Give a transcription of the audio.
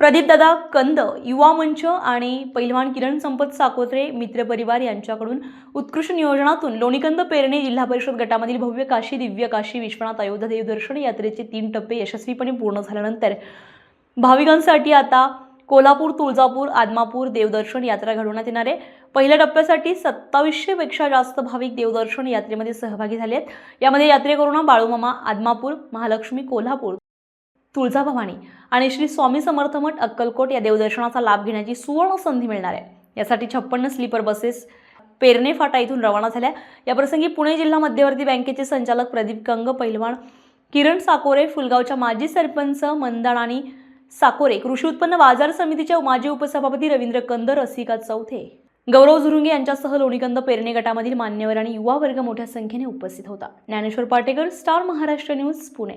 प्रदीपदादा कंद युवा मंच आणि पैलवान किरण संपत साकोत्रे मित्रपरिवार यांच्याकडून उत्कृष्ट नियोजनातून लोणीकंद पेरणे जिल्हा परिषद गटामधील भव्य काशी दिव्य काशी विश्वनाथ अयोध्या देवदर्शन यात्रेचे तीन टप्पे यशस्वीपणे पूर्ण झाल्यानंतर भाविकांसाठी आता कोल्हापूर तुळजापूर आदमापूर देवदर्शन यात्रा घडवण्यात येणार आहे. पहिल्या टप्प्यासाठी सत्तावीसशेपेक्षा जास्त भाविक देवदर्शन यात्रेमध्ये सहभागी झाले आहेत. यामध्ये यात्रेकरूंना बाळूमामा आदमापूर महालक्ष्मी कोल्हापूर तुळजाभवानी आणि श्री स्वामी समर्थ मठ अक्कलकोट या देवदर्शनाचा लाभ घेण्याची सुवर्ण संधी मिळणार आहे. यासाठी छप्पन्न स्लीपर बसेस पेरणे फाटा इथून रवाना झाल्या. याप्रसंगी पुणे जिल्हा मध्यवर्ती बँकेचे संचालक प्रदीप कंग पहिलवान किरण साकोरे फुलगावच्या माजी सरपंच मंदाणानी साकोरे कृषी उत्पन्न बाजार समितीच्या माजी उपसभापती रवींद्र कंद रसिका चौथे गौरव झुरुंगे यांच्यासह लोणीकंद पेरणे गटामधील मान्यवर आणि युवा वर्ग मोठ्या संख्येने उपस्थित होता. Dnyaneshwar Patekar star Maharashtra news Pune.